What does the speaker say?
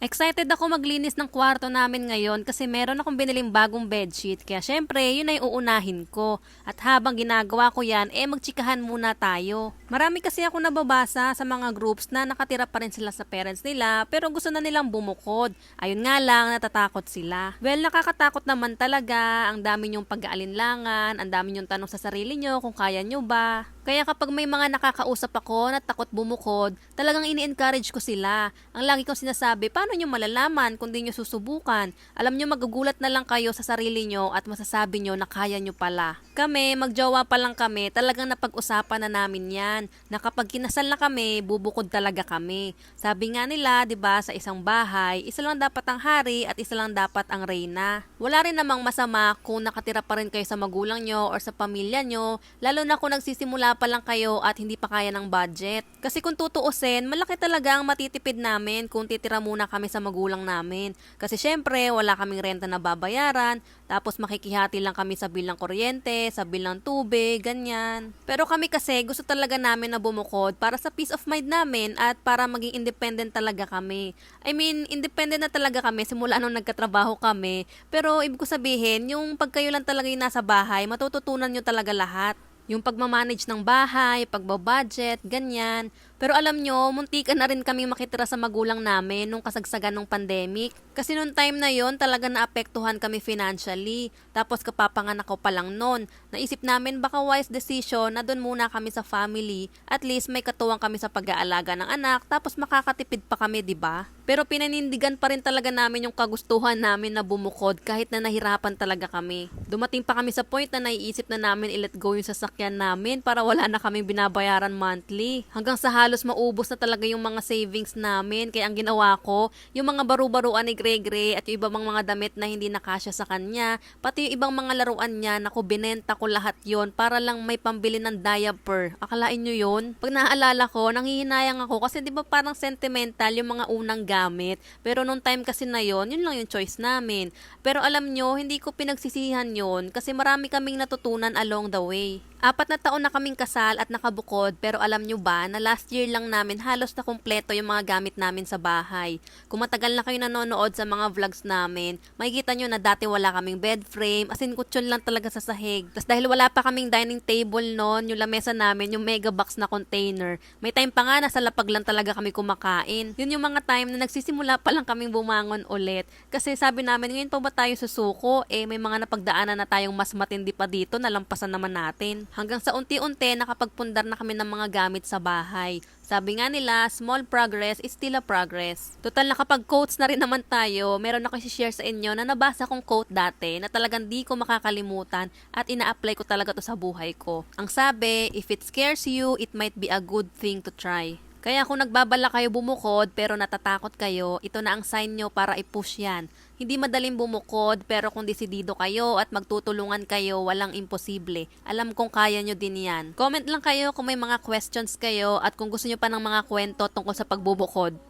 Excited ako maglinis ng kwarto namin ngayon kasi meron akong biniling bagong bedsheet. Kaya syempre, yun ay uunahin ko. At habang ginagawa ko yan, eh magtsikahan muna tayo. Marami kasi ako nababasa sa mga groups na nakatira pa rin sila sa parents nila pero gusto na nilang bumukod. Ayun nga lang, natatakot sila. Well, nakakatakot naman talaga. Ang dami nyong pag-aalinlangan, ang dami nyong tanong sa sarili nyo kung kaya nyo ba. Kaya kapag may mga nakakausap ako na takot bumukod, talagang ini-encourage ko sila. Ang lagi kong sinasabi, paano nyo malalaman kung di nyo susubukan? Alam nyo, magugulat na lang kayo sa sarili nyo at masasabi nyo na kaya nyo pala. Kami, magjowa pa lang kami, talagang napag-usapan na namin yan, na kapag kinasal na kami, bubukod talaga kami. Sabi nga nila, di ba, sa isang bahay, isa lang dapat ang hari at isa lang dapat ang reyna. Wala rin namang masama kung nakatira pa rin kayo sa magulang nyo or sa pamilya nyo, lalo na kung nagsisimula pa lang kayo at hindi pa kaya ng budget. Kasi kung tutuusin, malaki talaga ang matitipid namin kung titira muna kami sa magulang namin. Kasi syempre, wala kaming renta na babayaran, tapos makikihati lang kami sa bilang kuryente, sa bilang tubig, ganyan. Pero kami kasi gusto talaga namin na bumukod para sa peace of mind namin at para maging independent talaga kami. I mean, independent na talaga kami simula nung nagkatrabaho kami. Pero ibig ko sabihin, yung pag kayo lang talaga yung nasa bahay, matututunan nyo talaga lahat. Yung pagmamanage ng bahay, pagbabudget, ganyan. Pero alam nyo, muntikan na rin kami makitira sa magulang namin nung kasagsagan ng pandemic. Kasi nung time na yon talaga naapektuhan kami financially. Tapos kapapanganak ko pa lang noon. Naisip namin baka wise decision na doon muna kami sa family. At least may katuwang kami sa pag-aalaga ng anak. Tapos makakatipid pa kami, di ba? Pero pinanindigan pa rin talaga namin yung kagustuhan namin na bumukod kahit na nahirapan talaga kami. Dumating pa kami sa point na naiisip na namin i-let go yung sasakyan namin para wala na kaming binabayaran monthly. Hanggang sa halos maubos na talaga yung mga savings namin. Kaya ang ginawa ko, yung mga baru-baruan ni Gregre at yung ibang mga damit na hindi nakasya sa kanya, pati yung ibang mga laruan niya, naku, binenta ko lahat yon para lang may pambili ng diaper. Akalain nyo yun? Pag naaalala ko, nanghihinayang ako kasi di ba parang sentimental yung mga unang gamit. Pero nung time kasi na yon, yun lang yung choice namin. Pero alam nyo, hindi ko pinagsisihan yon kasi marami kaming natutunan along the way. Apat na taon na kaming kasal at nakabukod pero alam nyo ba na last year lang namin halos na kumpleto yung mga gamit namin sa bahay. Kung matagal na kayo nanonood sa mga vlogs namin, makikita nyo na dati wala kaming bed frame, as in kutsyon lang talaga sa sahig. Tapos dahil wala pa kaming dining table noon, yung lamesa namin, yung mega box na container, may time pa nga nasa lapag lang talaga kami kumakain. Yun yung mga time na nagsisimula pa lang kaming bumangon ulit. Kasi sabi namin, ngayon pa ba tayo susuko? Eh, may mga napagdaanan na tayong mas matindi pa dito, nalampasan naman natin. Hanggang sa unti-unti nakapagpundar na kami ng mga gamit sa bahay. Sabi nga nila, small progress is still a progress. Total nakapag quotes na rin naman tayo, meron ako share sa inyo na nabasa kong quote dati na talagang di ko makakalimutan at ina-apply ko talaga to sa buhay ko. Ang sabi, if it scares you, it might be a good thing to try. Kaya kung nagbabala kayo bumukod pero natatakot kayo, ito na ang sign nyo para i-push yan. Hindi madaling bumukod pero kung desidido kayo at magtutulungan kayo, walang imposible. Alam kong kaya nyo din yan. Comment lang kayo kung may mga questions kayo at kung gusto nyo pa ng mga kwento tungkol sa pagbubukod.